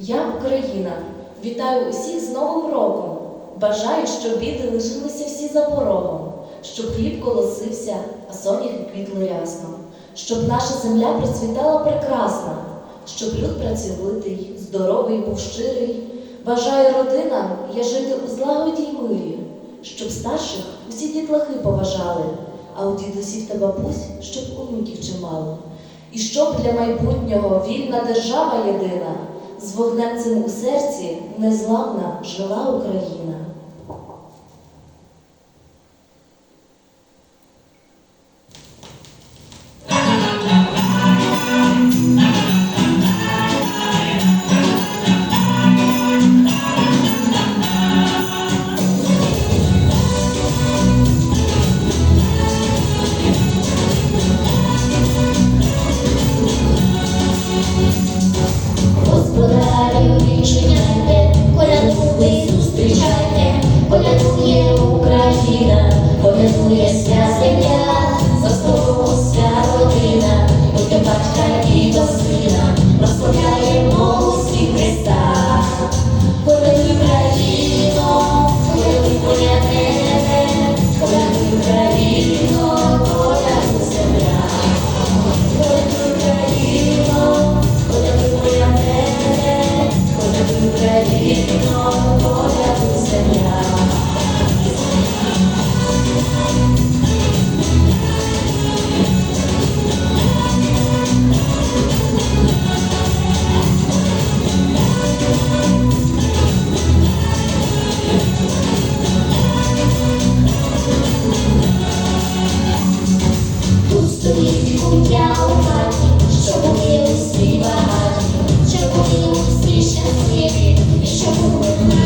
Я Україна. Вітаю усіх з Новим роком. Бажаю, щоб біди лишилися всі за порогом, щоб хліб колосився, а соняхи квітли рясно, щоб наша земля процвітала прекрасно, щоб люд працьовитий, здоровий був щирий. Бажаю родинам я жити у злагоді й мирі, щоб старших усі дітлахи поважали, а у дідусів та бабусь, щоб онуків чимало. І щоб для майбутнього вільна держава єдина, з вогнем цим у серці незламна жила Україна. До батька і щасливі, і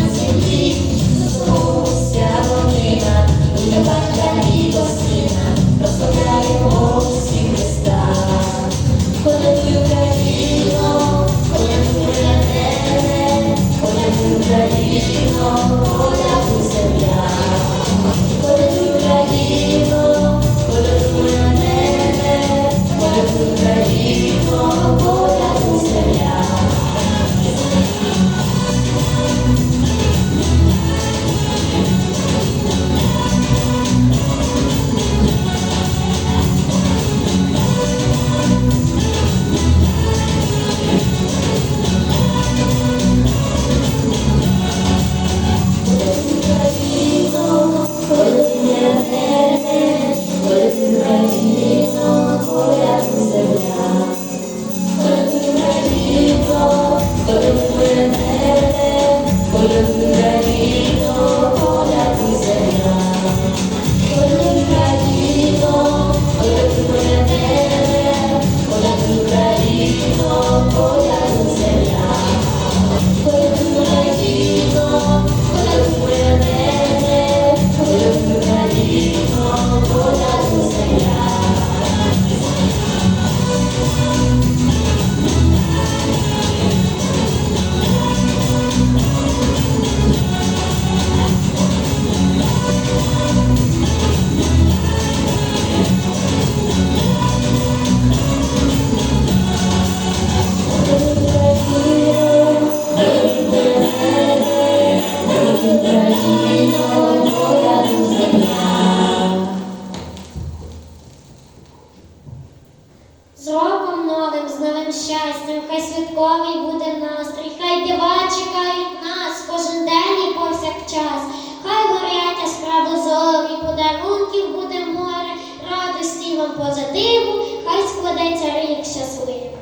Щастям, хай святковий буде настрій, хай дива чекають нас кожен день і повсякчас, хай горять яскраво зорі, подарунків буде море, радості вам позитиву, хай складеться рік щасливий.